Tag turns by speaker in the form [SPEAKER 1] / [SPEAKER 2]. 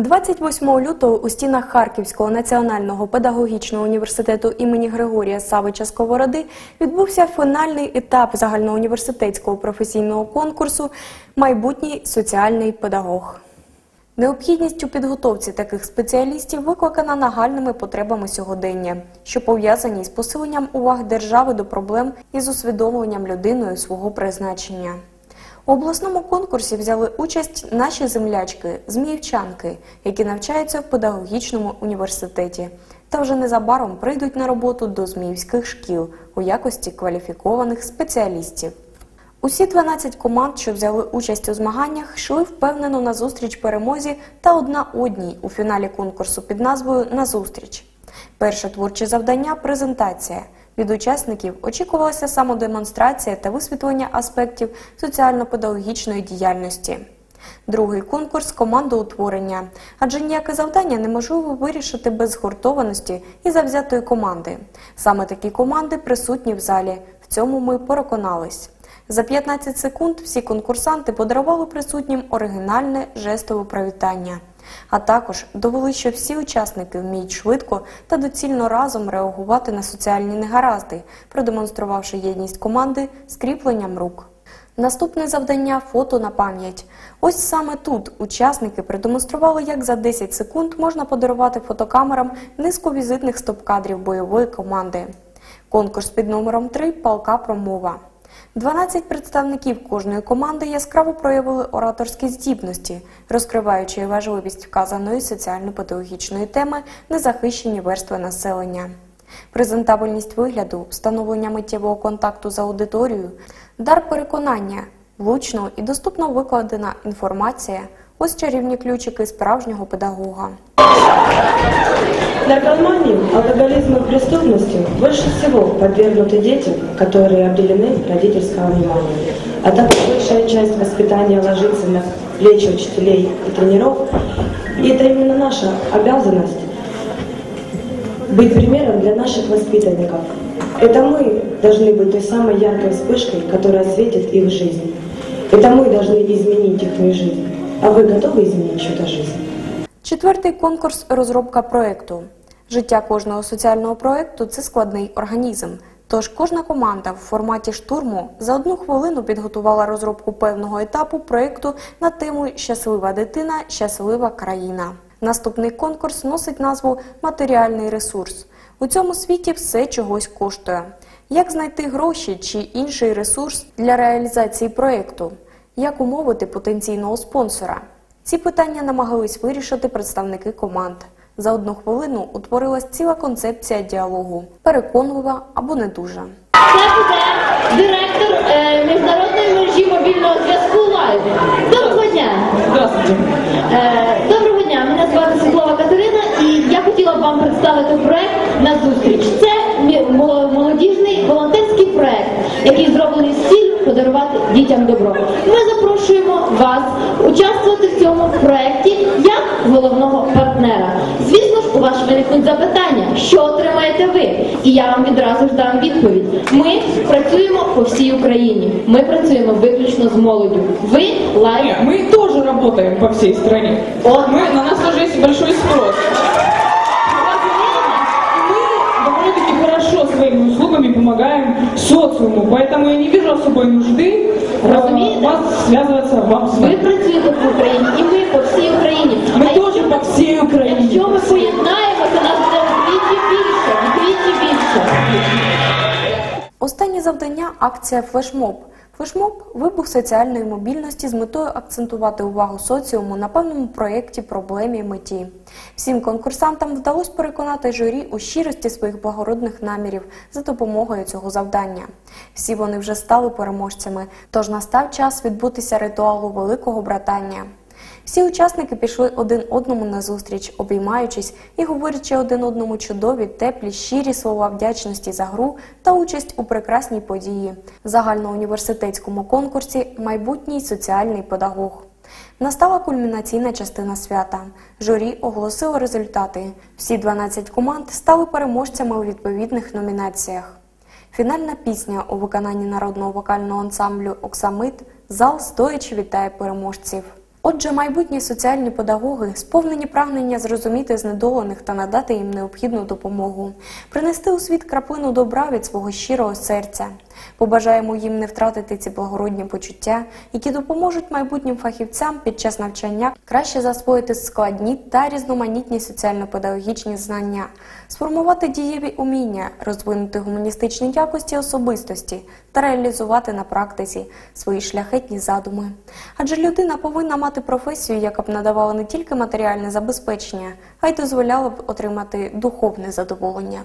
[SPEAKER 1] 28 лютого у стінах Харківського національного педагогічного університету імені Григорія Савича Сковороди відбувся фінальний етап загальноуніверситетського професійного конкурсу Майбутній соціальний педагог. Необхідність у підготовці таких спеціалістів викликана нагальними потребами сьогодення, що пов'язані з посиленням уваги держави до проблем і з усвідомленням людиною свого призначення. У обласному конкурсі взяли участь наші землячки, зміївчанки, які навчаються в педагогічному університеті, та вже незабаром прийдуть на роботу до зміївських шкіл у якості кваліфікованих спеціалістів. Усі 12 команд, що взяли участь у змаганнях, йшли впевнено на зустріч перемозі та одна одній у фіналі конкурсу під назвою Назустріч. Перше творче завдання презентація. Від учасників очікувалася самодемонстрація та висвітлення аспектів соціально-педагогічної діяльності. Другий конкурс командоутворення, адже ніяке завдання неможливо вирішити без згуртованості і завзятої команди. Саме такі команди присутні в залі. В цьому ми переконались. За 15 секунд всі конкурсанти подарували присутнім оригінальне жестове привітання. А також довели, що всі учасники вміють швидко та доцільно разом реагувати на соціальні негаразди, продемонструвавши єдність команди скріпленням рук. Наступне завдання фото на пам'ять. Ось саме тут учасники продемонстрували, як за 10 секунд можна подарувати фотокамерам низку візитних стоп-кадрів бойової команди. Конкурс під номером 3 Палка промова. 12 представників кожної команди яскраво проявили ораторські здібності, розкриваючи важливість вказаної соціально-педагогічної теми незахищені верстви населення. Презентабельність вигляду, встановлення миттєвого контакту з аудиторією, дар переконання, влучно і доступно викладена інформація ось чарівні ключики справжнього педагога.
[SPEAKER 2] Наркомании, алкоголизму и преступности больше всего подвергнуты дети, которые обделены родительского внимания. А так как большая часть воспитания ложится на плечи учителей и тренеров, и это именно наша обязанность быть примером для наших воспитанников. Это мы должны быть той самой яркой вспышкой, которая светит их жизнь. Это мы должны изменить их жизнь. А вы готовы изменить чью-то жизнь?
[SPEAKER 1] Четвертий конкурс розробка проєкту. Життя кожного соціального проєкту це складний організм. Тож кожна команда в форматі штурму за одну хвилину підготувала розробку певного етапу проєкту на тему Щаслива дитина, щаслива країна. Наступний конкурс носить назву Матеріальний ресурс. У цьому світі все чогось коштує. Як знайти гроші чи інший ресурс для реалізації проєкту? Як умовити потенційного спонсора? Ці питання намагались вирішити представники команд. За одну хвилину утворилась ціла концепція діалогу переконлива або не дуже.
[SPEAKER 3] Це буде директор е, міжнародної мережі мобільного зв'язку Лайв. Доброго дня!
[SPEAKER 4] Здравствуйте.
[SPEAKER 3] Е, доброго дня! Мене звати Світлова Катерина, і я хотіла б вам представити проект на зустріч. Це молодіжний волонтерський проект, який зроблений з ціллю подарувати дітям добро. Ми запрошуємо вас участвувати в цьому проекті як головного партнера. Звісно ж, у вас виникнуть запитання, що отримаєте ви? І я вам відразу ж дам відповідь. Ми працюємо по всій Україні. Ми працюємо виключно з молоддю. Ви лайв
[SPEAKER 4] Нет, мы тоже работаем по всей стране.
[SPEAKER 3] Вот.
[SPEAKER 4] Мы, на нас тоже есть большой спрос. И мы довольно-таки хорошо своими услугами помогаем социуму, поэтому я не вижу особой нужды э,
[SPEAKER 3] Разумеется.
[SPEAKER 4] вас связываться вам с
[SPEAKER 3] Ви
[SPEAKER 4] вами.
[SPEAKER 3] працюєте по Україні, і ми по всій Україні.
[SPEAKER 4] Мы
[SPEAKER 3] А
[SPEAKER 4] тоже по всей Украине.
[SPEAKER 3] Якщо ми поєднаємося,
[SPEAKER 1] завдання акція флешмоб. Флешмоб вибух соціальної мобільності з метою акцентувати увагу соціуму на певному проєкті, проблемі, меті. Всім конкурсантам вдалося переконати журі у щирості своїх благородних намірів за допомогою цього завдання. Всі вони вже стали переможцями, тож настав час відбутися ритуалу великого братання. Всі учасники пішли один одному назустріч, обіймаючись і говорячи один одному чудові, теплі, щирі слова вдячності за гру та участь у прекрасній події загальноуніверситетському конкурсі Майбутній соціальний педагог. Настала кульмінаційна частина свята. Журі оголосило результати. Всі 12 команд стали переможцями у відповідних номінаціях. Фінальна пісня у виконанні народного вокального ансамблю Оксамит зал стоячи вітає переможців. Отже, майбутні соціальні педагоги сповнені прагнення зрозуміти знедолених та надати їм необхідну допомогу, принести у світ краплину добра від свого щирого серця. Побажаємо їм не втратити ці благородні почуття, які допоможуть майбутнім фахівцям під час навчання краще засвоїти складні та різноманітні соціально-педагогічні знання, сформувати дієві уміння, розвинути гуманістичні якості особистості та реалізувати на практиці свої шляхетні задуми. Адже людина повинна мати професію, яка б надавала не тільки матеріальне забезпечення, а й дозволяла б отримати духовне задоволення.